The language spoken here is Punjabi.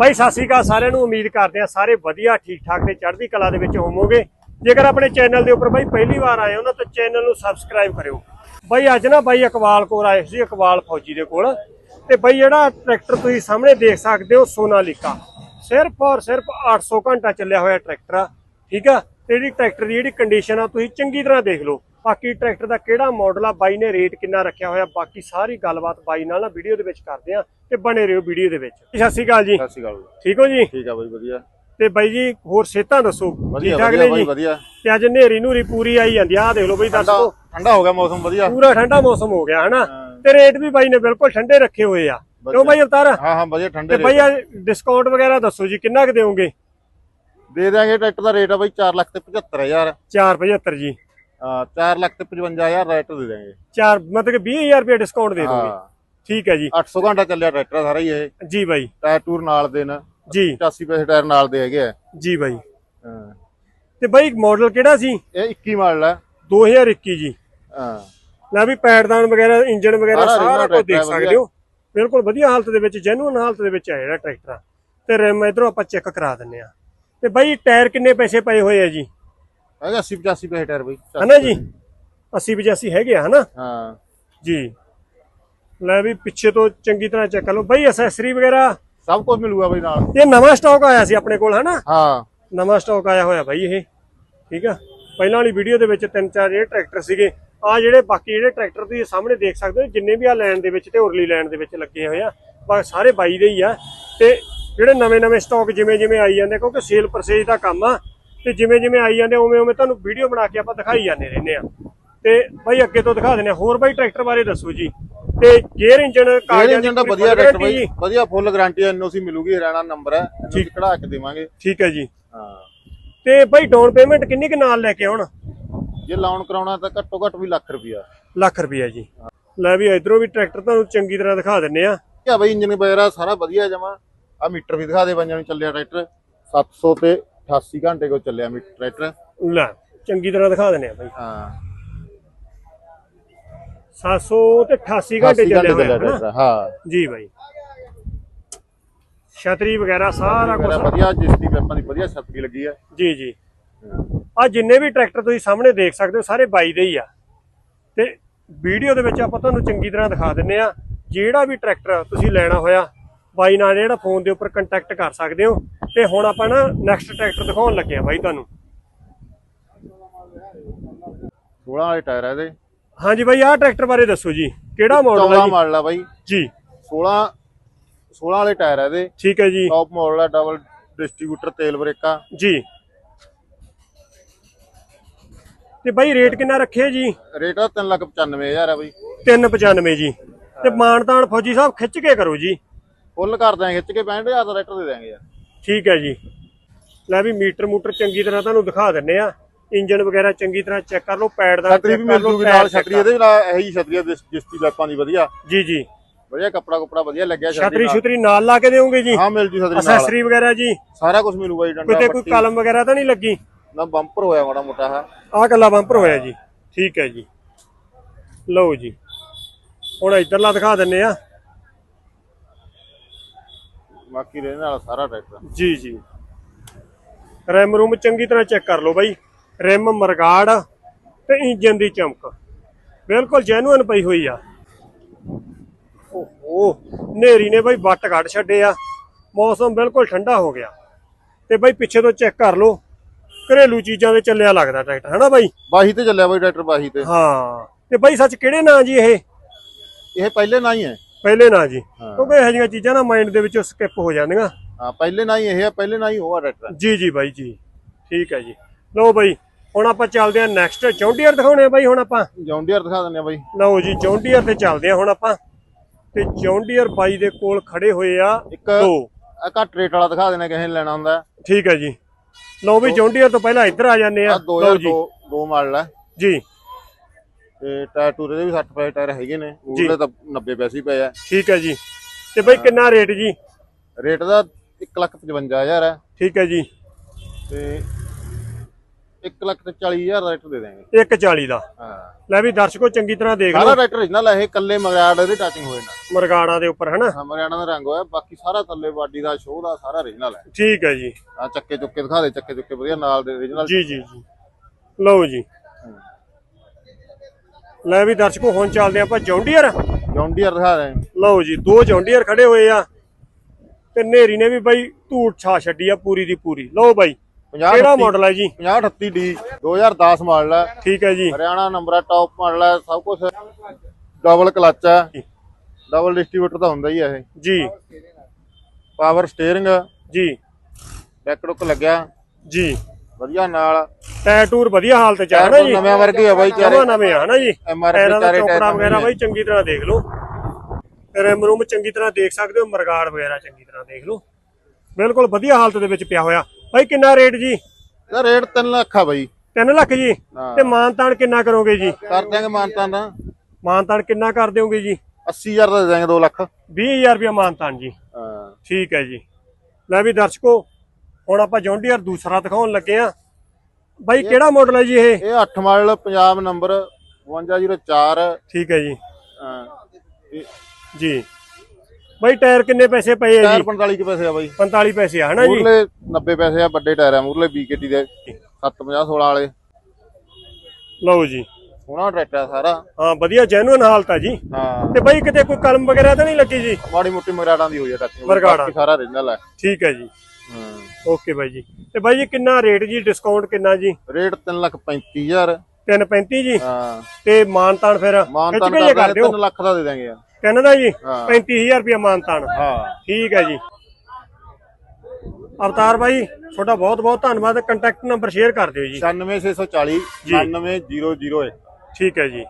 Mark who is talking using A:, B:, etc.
A: ਬਾਈ, ਸਤਿ ਸ਼੍ਰੀ ਅਕਾਲ ਸਾਰਿਆਂ ਨੂੰ। ਉਮੀਦ ਕਰਦੇ ਆ ਸਾਰੇ ਵਧੀਆ ਠੀਕ ਠਾਕ ਤੇ ਚੜ੍ਹਦੀ ਕਲਾ ਦੇ ਵਿੱਚ ਹੋਵੋਗੇ। ਜੇਕਰ ਆਪਣੇ ਚੈਨਲ ਦੇ ਉੱਪਰ ਬਾਈ ਪਹਿਲੀ ਵਾਰ ਆਏ ਹੋ ਨਾ, ਤਾਂ ਚੈਨਲ ਨੂੰ ਸਬਸਕ੍ਰਾਈਬ ਕਰਿਓ। ਬਾਈ, ਅੱਜ ਨਾ ਬਾਈ ਇਕਬਾਲ ਕੋਲ ਆਏ ਸੀ, ਇਕਬਾਲ ਫੌਜੀ ਦੇ ਕੋਲ। ਤੇ ਬਾਈ, ਜਿਹੜਾ ਟਰੈਕਟਰ ਤੁਸੀਂ ਸਾਹਮਣੇ ਦੇਖ ਸਕਦੇ ਹੋ, ਸੋਨਾਲੀਕਾ। ਸਿਰਫ ਔਰ ਸਿਰਫ 800 ਘੰਟਾ ਚੱਲਿਆ ਹੋਇਆ ਟਰੈਕਟਰ ਆ, ਠੀਕ ਆ? ਤੇ ਜਿਹੜੀ ਟਰੈਕਟਰ ਦੀ ਜਿਹੜੀ ਕੰਡੀਸ਼ਨ ਆ, ਤੁਸੀਂ ਚੰਗੀ ਤਰ੍ਹਾਂ ਦੇਖ ਲਓ। ਬਾਕੀ ਟਰੈਕਟਰ ਦਾ ਕਿਹੜਾ ਮਾਡਲ ਆ ਬਾਈ ਨੇ ਰੇਟ ਕਿੰਨਾ ਰੱਖਿਆ ਹੋਇਆ ਬਾਕੀ ਸਾਰੀ ਗੱਲਬਾਤ ਬਾਈ ਨਾਲ ਨਾ ਵੀਡੀਓ ਦੇ ਵਿੱਚ ਕਰਦੇ ਆ ਤੇ ਬਣੇ ਰਹੋ ਵੀਡੀਓ ਦੇ ਵਿੱਚ। ਸਤਿ ਸ਼੍ਰੀ ਅਕਾਲ ਜੀ।
B: ਸਤਿ ਸ਼੍ਰੀ ਅਕਾਲ।
A: ਠੀਕ ਹੋ ਜੀ?
B: ਠੀਕ ਆ ਬਾਈ ਵਧੀਆ।
A: ਤੇ ਬਾਈ ਜੀ ਹੋਰ ਸਿਹਤਾਂ ਦੱਸੋ? ਠੀਕ ਠਾਕ ਨੇ ਜੀ?
B: ਵਧੀਆ।
A: ਤੇ ਅੱਜ ਨੇਰੀ ਨੂਰੀ ਪੂਰੀ ਆਈ ਜਾਂਦੀ ਆ ਦੇਖ ਲਓ ਬਈ ਦੱਸੋ
B: ਠੰਡਾ ਹੋ ਗਿਆ ਮੌਸਮ ਵਧੀਆ।
A: ਪੂਰਾ ਠੰਡਾ ਮੌਸਮ ਹੋ ਗਿਆ ਹਨਾ। ਤੇ ਰੇਟ ਵੀ ਬਾਈ ਨੇ ਬਿਲਕੁਲ ਠੰਡੇ ਰੱਖੇ ਹੋਏ ਆ। ਕਿਉਂ ਬਾਈ ਅਵਤਾਰ?
B: ਹਾਂ ਹਾਂ ਵਧੀਆ ਠੰਡੇ
A: ਤੇ ਬਾਈ ਆ। ਡਿਸਕਾਊਂਟ ਵਗੈਰਾ ਦੱਸੋ ਜੀ ਕਿੰਨਾ ਕੁ ਦਿਓਗੇ
B: ਦੇ ਦਿਆਂਗੇ ਟਰੈਕਟਰ ਦਾ ਰੇਟ ਆ ਬਾਈ 4 ਲੱਖ ਤੇ 75000
A: 475 ਜੀ।
B: 4 ਲੱਖ ਤੇ 55000 ਰੇਟ ਦੇ ਦਿਆਂਗੇ
A: 4 ਮਤਲਬ ਕਿ 20000 ਰੁਪਏ ਡਿਸਕਾਊਂਟ ਦੇ ਦੋਗੇ। ਠੀਕ ਹੈ ਜੀ।
B: 800 ਘੰਟਾ ਚੱਲਿਆ ਟਰੈਕਟਰ ਸਾਰਾ ਹੀ ਇਹ।
A: ਜੀ ਬਾਈ।
B: ਟਾਇਰ ਟੂਰ ਨਾਲ ਦੇ ਨੇ।
A: ਜੀ।
B: 85 ਪੈਸੇ ਟਾਇਰ ਨਾਲ ਦੇ ਹੈਗੇ ਆ।
A: ਜੀ ਬਾਈ।
B: ਹਾਂ।
A: ਤੇ ਬਾਈ ਮਾਡਲ ਕਿਹੜਾ ਸੀ?
B: ਇਹ 21 ਮਾਡਲ ਹੈ
A: 2021 ਜੀ।
B: ਹਾਂ।
A: ਲੈ ਵੀ ਪੈਡਦਾਨ ਵਗੈਰਾ ਇੰਜਨ ਵਗੈਰਾ
B: ਸਾਰਾ
A: ਕੁਝ ਦੇਖ ਸਕਦੇ ਹੋ। ਬਿਲਕੁਲ ਵਧੀਆ ਹਾਲਤ ਦੇ ਵਿੱਚ ਜੈਨੂਨ ਹਾਲਤ ਦੇ ਵਿੱਚ ਆ ਜਿਹੜਾ ਟਰੈਕਟਰ ਤੇ ਰਿਮ ਇਧਰੋਂ ਆਪਾਂ ਚੈੱਕ ਕਰਾ ਦਿੰਨੇ ਆ ਤੇ ਬਾਈ ਟਾਇਰ ਕਿੰਨੇ ਪੈਸੇ ਪਏ ਹੋਏ ਆ ਜੀ?
B: ਹੈਗਾ 80 85 ਪੈਸੇ ਟਾਇਰ ਬਾਈ
A: ਹਨਾ ਜੀ? 80 85 ਹੈਗੇ ਆ ਹਨਾ?
B: ਹਾਂ।
A: ਜੀ। ਲੈ ਵੀ ਪਿੱਛੇ ਤੋਂ ਚੰਗੀ ਤਰ੍ਹਾਂ ਚੈੱਕ ਕਰ ਲਓ। ਬਾਈ ਐਸੈਸਰੀ ਵਗੈਰਾ
B: ਸਭ ਕੁਝ ਮਿਲੂਗਾ ਬਾਈ ਨਾਲ।
A: ਇਹ ਨਵਾਂ ਸਟਾਕ ਆਇਆ ਸੀ ਆਪਣੇ ਕੋਲ ਹਨਾ?
B: ਹਾਂ।
A: ਨਵਾਂ ਸਟਾਕ ਆਇਆ ਹੋਇਆ ਬਾਈ ਇਹ। ਠੀਕ ਆ? ਪਹਿਲਾਂ ਵਾਲੀ ਵੀਡੀਓ ਦੇ ਵਿੱਚ ਤਿੰਨ ਚਾਰ ਜਿਹੜੇ ਟਰੈਕਟਰ ਸੀਗੇ ਆ ਜਿਹੜੇ ਬਾਕੀ ਜਿਹੜੇ ਟਰੈਕਟਰ ਤੁਸੀਂ ਸਾਹਮਣੇ ਦੇਖ ਸਕਦੇ ਹੋ ਜਿੰਨੇ ਵੀ ਆ ਲਾਈਨ ਦੇ ਵਿੱਚ ਤੇ ਉਰਲੀ ਲਾਈਨ ਦੇ ਵਿੱਚ ਲੱਗੇ ਹੋਏ ਆ ਬਸ ਸਾਰੇ ਬਾਈ ਦੇ ਹੀ ਆ। ਤੇ ਜਿਹੜੇ ਨਵੇਂ ਨਵੇਂ ਸਟਾਕ ਜਿਵੇਂ ਜਿਵੇਂ ਆਈ ਜਾਂਦੇ ਕਿਉਂਕਿ ਸੇਲ ਪਰਚੇਜ ਦਾ ਕੰਮ ਆ ਤੇ ਜਿਵੇਂ ਜਿਵੇਂ ਆਈ ਜਾਂਦੇ ਉਵੇਂ ਉਵੇਂ ਤੁਹਾਨੂੰ ਵੀਡੀਓ ਬਣਾ ਕੇ ਆਪਾਂ ਦਿਖਾਈ ਜਾਂਦੇ ਰਹਿੰਦੇ ਆ। ਤੇ ਬਾਈ ਅੱਗੇ ਤੋਂ ਦਿਖਾ ਦਿੰਦੇ ਆ। ਹੋਰ ਬਾਈ ਟਰੈਕਟਰ ਬਾਰੇ ਦੱਸੋ ਜੀ। ਤੇ ਗੇਅਰ ਇੰਜਨ
B: ਗੇਅਰ ਇੰਜਨ ਦਾ ਵਧੀਆ ਟਰੈਕਟਰ ਬਾਈ। ਵਧੀਆ ਫੁੱਲ ਗਾਰੰਟੀ ਐਨਓਸੀ ਮਿਲੂਗੀ ਹਰਿਆਣਾ ਨੰਬਰ ਹੈ ਠੀਕ। ਕਢਾ ਕੇ ਦੇਵਾਂਗੇ।
A: ਠੀਕ ਹੈ ਜੀ।
B: ਹਾਂ।
A: ਤੇ ਬਾਈ ਡਾਊਨ ਪੇਮੈਂਟ ਕਿੰਨੀ ਕੁ ਨਾਲ ਲੈ ਕੇ ਆਉਣ?
B: ਜੇ ਲਾਉਣ ਕਰਾਉਣਾ ਤਾਂ ਘੱਟੋ ਘੱਟ ਵੀ ਲੱਖ ਰੁਪਿਆ
A: ਲੱਖ ਰੁਪਈਆ ਜੀ। ਲੈ ਵੀ ਇਧਰੋਂ ਵੀ ਟਰੈਕਟਰ ਤੁਹਾਨੂੰ ਚੰਗੀ ਤਰ੍ਹਾਂ ਦਿਖਾ ਦਿੰਨੇ ਆ।
B: ਕਿਆ ਬਈ ਇੰਜਨ ਵਗੈਰਾ ਸਾਰਾ ਵਧੀਆ ਜਮਾ। ਆ ਮੀਟਰ ਵੀ ਦਿਖਾ ਦੇ ਬੰਜਾਂ ਨੂੰ ਚੱਲਿਆ ਟਰੈਕਟਰ 700 ਤੇ 88 ਘੰਟੇ ਕੋ ਚੱਲਿਆ ਮੀਟਰ ਟਰੈਕਟਰ?
A: ਲੈ ਚੰਗੀ ਤਰ੍ਹਾਂ ਦਿਖਾ ਦਿੰਨੇ ਆ ਬਾਈ।
B: ਹਾਂ।
A: 700 ਤੇ 88 ਘੰਟੇ
B: 88
A: ਚੱਲਿਆ ਹੋਇਆ ਹੈ ਨਾ
B: ਹਾਂ।
A: ਜੀ ਬਾਈ। ਛਤਰੀ ਵਗੈਰਾ ਸਾਰਾ ਕੁਝ
B: ਵਧੀਆ ਜਿਸਤੀ ਆਪਾਂ ਦੀ ਵਧੀਆ ਛਤਰੀ ਲੱਗੀ ਆ।
A: ਜੀ ਜੀ। ਆ ਜਿੰਨੇ ਵੀ ਟਰੈਕਟਰ ਤੁਸੀਂ ਸਾਹਮਣੇ ਦੇਖ ਸਕਦੇ ਹੋ ਸਾਰੇ ਬਾਈ ਦੇ ਹੀ ਆ। ਤੇ ਵੀਡੀਓ ਦੇ ਵਿੱਚ ਆਪਾਂ ਤੁਹਾਨੂੰ ਚੰਗੀ ਤਰ੍ਹਾਂ ਦਿਖਾ ਦਿੰਨੇ ਆ ਜਿਹੜਾ ਵੀ ਟਰੈਕਟਰ ਤੁਸੀਂ ਲੈਣਾ ਹੋਇਆ ਬਾਈ ਨਾਲ ਜਿਹੜਾ ਫੋਨ ਦੇ ਉੱਪਰ ਕੰਟੈਕਟ ਕਰ ਸਕਦੇ ਹੋ ਤੇ ਹੁਣ ਆਪਾਂ ਨਾ ਨੈਕਸਟ ਟਰੈਕਟਰ ਦਿਖਾਉਣ ਲੱਗੇ ਆ ਬਾਈ ਤੁਹਾਨੂੰ।
B: 16 ਵਾਲੇ ਟਾਇਰ ਆ ਇਹਦੇ।
A: ਹਾਂਜੀ ਬਾਈ ਆਹ ਟਰੈਕਟਰ ਬਾਰੇ ਦੱਸੋ ਜੀ ਕਿਹੜਾ ਮਾਡਲ
B: 14
A: ਹੈ ਜੀ?
B: ਮਾਡਲ ਆ ਬਾਈ।
A: ਜੀ।
B: 16 16 ਵਾਲੇ ਟਾਇਰ ਆ ਇਹਦੇ।
A: ਠੀਕ ਹੈ ਜੀ।
B: ਟੌਪ ਮਾਡਲ ਆ ਡਬਲ ਡਿਸਟ੍ਰੀਬਿਊਟਰ ਤੇਲ ਬ੍ਰੇਕਾਂ।
A: ਜੀ। ਤੇ ਬਾਈ ਰੇਟ ਕਿੰਨਾ ਰੱਖਿਆ ਜੀ?
B: ਰੇਟ ਆ 395000 ਆ ਬਾਈ।
A: 395 ਜੀ। ਤੇ ਮਾਨਤਾਨ ਫੌਜੀ ਸਾਹਿਬ ਖਿੱਚ ਕੇ ਕਰੋ ਜੀ।
B: ਫੁੱਲ ਕਰ ਦਾਂਗੇ ਖਿੱਚ ਕੇ 65000 ਦਾ ਟਰੈਕਟਰ ਦੇ ਦਾਂਗੇ ਯਾਰ।
A: ਠੀਕ ਹੈ ਜੀ। ਲੈ ਵੀ ਮੀਟਰ ਮੂਟਰ ਚੰਗੀ ਤਰ੍ਹਾਂ ਤੁਹਾਨੂੰ ਦਿਖਾ ਦਿੰਨੇ ਆ। ਇੰਜਨ ਵਗੈਰਾ ਚੰਗੀ ਤਰ੍ਹਾਂ ਚੈੱਕ ਕਰ ਲਓ ਪੈਡ ਦਾ
B: ਛਤਰੀ ਵੀ ਮਿਲ ਜੂਗੀ ਨਾਲ ਛਤਰੀ ਇਹਦੇ ਨਾਲ ਇਹੀ ਛਤਰੀ ਆ ਜਿਸ- ਜਿਸ ਦੀ ਲੈਪਾਂ ਦੀ ਵਧੀਆ।
A: ਜੀ ਜੀ।
B: ਵਧੀਆ ਕੱਪੜਾ ਕੁਪੜਾ ਵਧੀਆ ਲੱਗਿਆ
A: ਛਤਰੀ। ਛੁਤਰੀ ਨਾਲ। ਲਾ ਕੇ ਦੇਵੋਗੇ ਜੀ?
B: ਹਾਂ ਮਿਲ ਜੂ ਛਤਰੀ ਨਾਲ।
A: ਅਸੈਸਰੀ ਵਗੈਰਾ ਜੀ?
B: ਸਾਰਾ ਕੁਝ ਮਿਲੂਗਾ ਜੀ ਡੰਡਾ
A: ਕਿਤੇ ਕੋਈ ਕਲਮ ਵਗੈਰਾ ਤਾਂ ਨਹੀਂ ਲੱਗੀ?
B: ਨਾ ਬੰਪਰ ਹੋਇਆ ਮਾੜਾ ਮੋਟਾ ਆ।
A: ਆਹ ਕੱਲਾ ਬੰਪਰ ਹੋਇਆ ਜੀ। ਠੀਕ ਹੈ ਜੀ। ਲਓ ਜੀ। ਹੁਣ ਇਧਰਲਾ ਦਿਖਾ ਦਿੰਨੇ ਆ।
B: ਬਾਕੀ ਰਹਿਣ ਵਾਲਾ ਸਾਰਾ ਟਰੈਕਟਰ
A: ਜੀ ਜੀ। ਰੈਮ ਰੂਮ ਚੰਗੀ ਤਰ੍ਹਾਂ ਚੈੱਕ ਕਰ ਲਓ ਬਾਈ। ਰਿਮ ਮਰਗਾੜ ਤੇ ਇੰਜਨ ਦੀ ਚਮਕ। ਬਿਲਕੁਲ ਜੈਨੂਇਨ ਪਈ ਹੋਈ ਆ। ਓਹੋ ਨੇਰੀ ਨੇ ਬਾਈ ਵੱਟ ਕੱਢ ਛੱਡੇ ਆ। ਮੌਸਮ ਬਿਲਕੁਲ ਠੰਡਾ ਹੋ ਗਿਆ। ਤੇ ਬਾਈ ਪਿੱਛੇ ਤੋਂ ਚੈੱਕ ਕਰ ਲਓ। ਘਰੇਲੂ ਚੀਜ਼ਾਂ ਦੇ ਚੱਲਿਆ ਲੱਗਦਾ ਟਰੈਕਟਰ ਹਨਾ ਬਾਈ?
B: ਬਾਹੀ ਤੇ ਚੱਲਿਆ ਬਾਈ ਟਰੈਕਟਰ ਬਾਹੀ ਤੇ।
A: ਹਾਂ। ਤੇ ਬਾਈ ਸੱਚ ਕਿਹੜੇ ਨਾਂ ਜੀ ਇਹ?
B: ਇਹ ਪਹਿਲੇ ਨਾ ਹੀ ਹੈ।
A: ਪਹਿਲੇ ਨਾਂ ਜੀ।
B: ਹਾਂ।
A: ਕਿਉਂਕਿ ਇਹੋ ਜਿਹੀਆਂ ਚੀਜ਼ਾਂ ਨਾ ਮਾਈਂਡ ਦੇ ਵਿੱਚੋਂ ਸਕਿਪ ਹੋ ਜਾਂਦੀਆਂ।
B: ਹਾਂ ਪਹਿਲੇ ਨਾ ਹੀ ਇਹ ਆ ਪਹਿਲੇ ਨਾ ਹੀ ਉਹ ਆ
A: ਜੀ ਜੀ ਬਾਈ ਜੀ। ਠੀਕ ਹੈ ਜੀ। ਲਓ ਬਾਈ ਹੁਣ ਆਪਾਂ ਚੱਲਦੇ ਹਾਂ ਨੈਕਸਟ ਜੌਂਡੀਅਰ ਦਿਖਾਉਣੇ ਆ ਬਾਈ ਹੁਣ ਆਪਾਂ।
B: ਜੌਂਡੀਅਰ ਦਿਖਾ ਦਿੰਦੇ ਆ ਬਾਈ।
A: ਲਓ ਜੀ ਜੌਂਡੀਅਰ ਤੇ ਚੱਲਦੇ ਹਾਂ ਹੁਣ ਆਪਾਂ। ਤੇ ਜੌਂਡੀਅਰ ਬਾਈ ਦੇ ਕੋਲ ਖੜੇ ਹੋਏ ਆ
B: ਇੱਕ
A: ਦੋ।
B: ਆ ਘੱਟ ਰੇਟ ਵਾਲਾ ਦਿਖਾ ਦੇਣਾ ਕਿਸੇ ਨੇ ਲੈਣਾ ਹੁੰਦਾ।
A: ਠੀਕ ਹੈ ਜੀ। ਲਓ ਵੀ ਜੌਂਡੀਅਰ ਤੋਂ ਪਹਿਲਾਂ ਇੱਧਰ ਆ ਜਾਂਦੇ
B: ਆ।
A: ਆ ਲਓ ਜੀ।
B: 2002 ਦੋ ਮਾਡਲ ਆ।
A: ਜੀ।
B: ਤੇ ਟਾਇਰ ਟੂਰ ਦੇ ਵੀ 60 ਪੈਸੇ ਟਾਇਰ ਹੈਗੇ ਨੇ ਉਹਦੇ ਤਾਂ 90 ਪੈਸੇ ਹੀ ਪਏ ਆ।
A: ਠੀਕ ਹੈ ਜੀ। ਤੇ ਬਾਈ ਕਿੰਨਾ ਰੇਟ ਜੀ?
B: ਰੇਟ ਦਾ 155000 ਹੈ।
A: ਠੀਕ ਹੈ ਜੀ।
B: ਤੇ 1 ਲੱਖ ਤੇ 40000 ਦਾ ਟਰੈਕਟਰ ਦੇ ਦਾਂਗੇ
A: 140 ਦਾ।
B: ਹਾਂ।
A: ਲੈ ਵੀ ਦਰਸ਼ਕੋ ਚੰਗੀ ਤਰ੍ਹਾਂ ਦੇਖ
B: ਸਾਰਾ
A: ਲਓ
B: ਟਰੈਕਟਰ original ਹੈ ਇਹ ਕੱਲੇ ਮਗਰਾੜ ਇਹਦੇ ਟੱਚਿੰਗ ਹੋਏ ਨਾ।
A: ਮਰਗਾੜਾਂ ਦੇ ਉੱਪਰ ਹਨਾ?
B: ਹਾਂ ਮਗਰਾੜਾਂ ਦਾ ਰੰਗ ਹੋਇਆ ਬਾਕੀ ਸਾਰਾ ਥੱਲੇ ਬਾਡੀ ਦਾ ਸ਼ੋਅ ਦਾ ਸਾਰਾ origignal ਹੈ।
A: ਠੀਕ ਹੈ ਜੀ।
B: ਆ ਚੱਕੇ ਚੁੱਕੇ ਦਿਖਾ ਦੇ ਚੱਕੇ ਚੁੱਕੇ ਵਧੀਆ ਨਾਲ ਦੇ origignal
A: ਜੀ ਜੀ ਜੀ। ਲਓ ਜੀ। ਲੈ ਵੀ ਦਰਸ਼ਕੋ ਹੁਣ ਚੱਲਦੇ ਆਪਾਂ ਜੌਂਡੀਅਰ।
B: ਜੌਂਡੀਅਰ ਦਿਖਾ ਰਹੇ
A: ਲਓ ਜੀ ਦੋ ਜੌਂਡੀਅਰ ਖੜੇ ਹੋਏ ਆ ਤੇ ਨੇਰੀ ਨੇ ਵੀ ਬਾਈ ਧੂੜ ਛਾ ਛੱਡੀ ਆ ਪੂਰੀ ਦੀ ਪੂਰੀ। ਲਓ ਬਾਈ
B: 50
A: ਕਿਹੜਾ ਮਾਡਲ ਹੈ ਜੀ?
B: 50 38 ਡੀ 2010 ਮਾਡਲ ਹੈ
A: ਠੀਕ ਹੈ ਜੀ।
B: ਹਰਿਆਣਾ ਨੰਬਰ ਹੈ ਟੌਪ ਮਾਡਲ ਹੈ ਸਭ ਕੁਝ ਡਬਲ ਕਲਚ ਹੈ ਡਬਲ ਡਿਸਟ੍ਰੀਬਿਊਟਰ ਤਾਂ ਹੁੰਦਾ ਹੀ ਹੈ ਇਹ।
A: ਜੀ।
B: ਪਾਵਰ ਸਟੀਅਰਿੰਗ
A: ਜੀ।
B: ਬੈਕ ਡੁੱਕ ਲੱਗਿਆ।
A: ਜੀ।
B: ਵਧੀਆ ਨਾਲ।
A: ਟਾਇਰ ਟੂਰ ਵਧੀਆ ਹਾਲਤ ਚ ਆ ਨਾ ਜੀ।
B: ਨਵੇਂ ਵਰਗੇ ਆ ਬਾਈ ਚਾਰੇ
A: ਨਵੇਂ ਆ ਹਨਾ ਜੀ। ਟਾਇਰਾਂ ਦਾ
B: ਟਾਇਰ
A: ਵਗੈਰਾ ਬਾਈ ਚੰਗੀ ਤਰ੍ਹਾਂ ਦੇਖ ਲਓ। ਰਿਮ ਰੂਮ ਚੰਗੀ ਤਰ੍ਹਾਂ ਦੇਖ ਸਕਦੇ ਹੋ ਮਰਗਾੜ ਵਗੈਰਾ ਚੰਗੀ ਤਰ੍ਹਾਂ ਦੇਖ ਲਓ। ਬਿਲਕੁਲ ਵਧੀਆ ਹਾਲਤ ਦੇ ਵਿੱਚ ਪਿਆ ਹੋਇਆ। ਬਾਈ ਕਿੰਨਾ ਰੇਟ ਜੀ?
B: ਇਹਦਾ ਰੇਟ 3 ਲੱਖ ਆ ਬਾਈ।
A: 3 ਲੱਖ ਜੀ। ਤੇ ਮਾਨਤਾਨ ਕਿੰਨਾ ਕਰੋਗੇ ਜੀ?
B: ਕਰ ਦਿਆਂਗੇ ਮਾਨਤਾਂ ਦਾ।
A: ਮਾਨਤਾਨ ਕਿੰਨਾ ਕਰ ਦਿਓਗੇ ਜੀ?
B: 80000 ਦਾ ਦੇ ਦਿਆਂਗੇ 2 ਲੱਖ।
A: 20000 ਰੁਪਏ ਮਾਨਤਾਨ ਜੀ।
B: ਹਾਂ।
A: ਠੀਕ ਹੈ ਜੀ। ਲੈ ਵੀ ਦਰਸ਼ਕੋ ਹੁਣ ਆਪਾਂ ਜੌਂਡੀਅਰ ਦੂਸਰਾ ਦਿਖਾਉਣ ਲੱਗੇ ਆ। ਬਾਈ ਕਿਹੜਾ ਮਾਡਲ ਹੈ ਜੀ ਇਹ?
B: ਇਹ 8 ਮਾਡਲ ਪੰਜਾਬ ਨੰਬਰ 5204
A: ਠੀਕ ਹੈ ਜੀ। ਜੀ। ਬਾਈ ਟਾਇਰ ਕਿੰਨੇ ਪੈਸੇ ਪਏ ਆ
B: ਟਾਇਰ
A: ਜੀ
B: 45 ਕੇ ਪੈਸੇ ਆ ਬਾਈ।
A: 45 ਪੈਸੇ ਆ ਹਨਾ ਜੀ?
B: ਮੂਰਲੇ 90 ਪੈਸੇ ਆ ਵੱਡੇ ਟਾਇਰ ਆ ਮੂਰਲੇ BKT ਦੇ। 750 16 ਵਾਲੇ।
A: ਲਓ ਜੀ।
B: ਸੋਹਣਾ ਟਰੈਕਟਰ ਆ ਸਾਰਾ।
A: ਹਾਂ ਵਧੀਆ ਜੈਨੂਇਨ ਹਾਲਤ ਆ ਜੀ।
B: ਹਾਂ।
A: ਤੇ ਬਾਈ ਕਿਤੇ ਕੋਈ ਕਲਮ ਵਗੈਰਾ ਤਾਂ ਨਹੀਂ ਲੱਗੀ ਜੀ?
B: ਮਾੜੀ ਮੋਟੀ ਮਗਰਾੜਾਂ ਦੀ ਹੋਈ ਆ ਟੱਚ
A: ਮਰਗਾੜਾਂ।
B: ਸਾਰਾ origignal ਹੈ
A: ਠੀਕ ਹੈ ਜੀ।
B: ਹਾਂ।
A: ਓਕੇ ਬਾਈ ਜੀ। ਤੇ ਬਾਈ ਜੀ ਕਿੰਨਾ ਰੇਟ ਜੀ ਡਿਸਕਾਊਂਟ ਕਿੰਨਾ ਜੀ?
B: ਰੇਟ 3 ਲੱਖ 35000
A: 335 ਜੀ?
B: ਹਾਂ।
A: ਤੇ ਮਾਨਤਾਨ ਫਿਰ
B: ਮਾਨਤਾਨ
A: ਕਰ ਦਿਓ
B: 3 ਲੱਖ ਦਾ ਦੇ ਦਾਂਗੇ। ਯਾਰ
A: ਕਹਿੰਦਾ ਦਾ ਜੀ?
B: ਹਾਂ।
A: 35000 ਰੁਪਏ ਮਾਨਤਾਨ।
B: ਹਾਂ।
A: ਠੀਕ ਹੈ ਜੀ। ਅਵਤਾਰ ਬਾਈ ਤੁਹਾਡਾ ਬਹੁਤ ਬਹੁਤ ਧੰਨਵਾਦ। ਕੰਟੈਕਟ ਨੰਬਰ ਸ਼ੇਅਰ ਕਰ ਦਿਓ ਜੀ।
B: 96640 99001
A: ਠੀਕ ਹੈ ਜੀ।